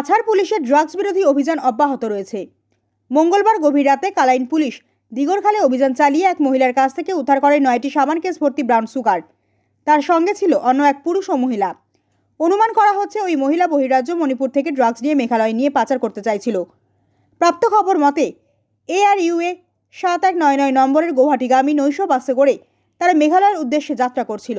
কাছাড় পুলিশের ড্রাগস বিরোধী অভিযান অব্যাহত রয়েছে। মঙ্গলবার গভীর রাতে কালাইন পুলিশ দিগরখালে অভিযান চালিয়ে এক মহিলার কাছ থেকে উদ্ধার করে নয়টি সাবান কেস ভর্তি ব্রাউন সুগার। তার সঙ্গে ছিল অন্য এক পুরুষ ও মহিলা। অনুমান করা হচ্ছে ওই মহিলা বহিরাজ্য মণিপুর থেকে ড্রাগস নিয়ে মেঘালয় নিয়ে পাচার করতে চাইছিল। প্রাপ্ত খবর মতে এ আর এআরইউএ সাত এক নয় নয় নম্বরের গৌহাটিগামী নৈশ বাসে করে তারা মেঘালয়ের উদ্দেশ্যে যাত্রা করছিল।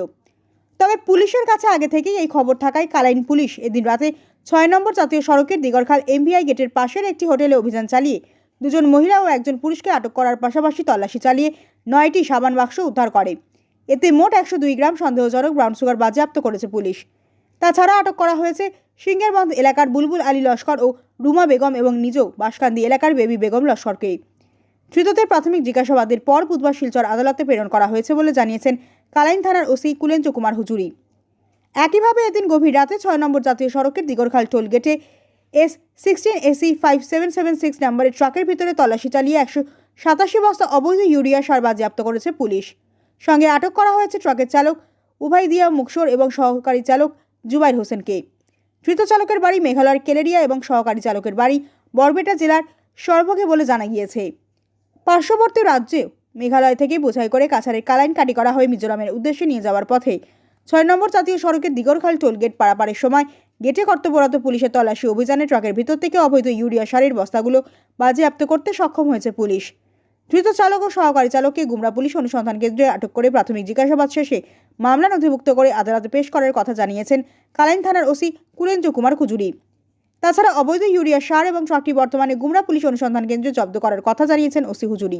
তবে পুলিশের কাছে আগে থেকেই এই খবর থাকায় কালাইন পুলিশ এদিন রাতে ছয় নম্বর জাতীয় সড়কের দিগরখাল এমভিআই গেটের পাশের একটি হোটেলে অভিযান চালিয়ে দুজন মহিলা ও একজন পুরুষকে আটক করার পাশাপাশি তল্লাশি চালিয়ে নয়টি সাবান বাক্স উদ্ধার করে। এতে মোট একশো দুই গ্রাম সন্দেহজনক ব্রাউন সুগার বাজেয়াপ্ত করেছে পুলিশ। তাছাড়া আটক করা হয়েছে সিঙ্গেরবন্ধ এলাকার বুলবুল আলী লস্কর ও রুমা বেগম এবং নিজেও বাসকান্দি এলাকার বেবি বেগম লস্করকে। ধৃতদের প্রাথমিক জিজ্ঞাসাবাদের পর বুধবার শিলচর আদালতে প্রেরণ করা হয়েছে বলে জানিয়েছেন কালাইন থানার ওসি কুলেঞ্চ কুমার হুজুরি। একইভাবে এদিন গভীর রাতে ছয় নম্বর জাতীয় সড়কের দিগরখাল টোল গেটে S sixteen AC five seven seven six নম্বরের ট্রাকের ভিতরে তল্লাশি চালিয়ে একশো সাতাশি বস্তা অবৈধ ইউরিয়া সার বাজেয়াপ্ত করেছে পুলিশ। সঙ্গে আটক করা হয়েছে ট্রাকের চালক উভাইদিয়া মুকসর এবং সহকারী চালক জুবাইর হোসেনকে। ধৃত চালকের বাড়ি মেঘালয়ের কেলেরিয়া এবং সহকারী চালকের বাড়ি বরবেটা জেলার সর্বগে বলে জানা গিয়েছে। পার্শ্ববর্তী রাজ্যে মেঘালয় থেকে বোঝাই করে কাছাড়ের কালাইন কাটি করা হয়ে মিজোরামের উদ্দেশ্যে নিয়ে যাওয়ার পথে ছয় নম্বর জাতীয় সড়কের দিগরখাল টোল গেট পারাপারের সময় গেটে কর্তব্যরত পুলিশের তল্লাশি অভিযানে ট্রাকের ভিতর থেকে অবৈধ ইউরিয়া সারের বস্তাগুলো বাজেয়াপ্ত করতে সক্ষম হয়েছে পুলিশ। ধৃত চালক ও সহকারী চালককে গুমরা পুলিশ অনুসন্ধান কেন্দ্রে আটক করে প্রাথমিক জিজ্ঞাসাবাদ শেষে মামলা নথিভুক্ত করে আদালতে পেশ করার কথা জানিয়েছেন কালাইন থানার ওসি কুলেঞ্জ কুমার খুজুরি। তাছাড়া অবৈধ ইউরিয়া সার এবং ট্রাকটি বর্তমানে গুমরা পুলিশ অনুসন্ধান কেন্দ্রে জব্দ করার কথা জানিয়েছেন ওসি হুজুরি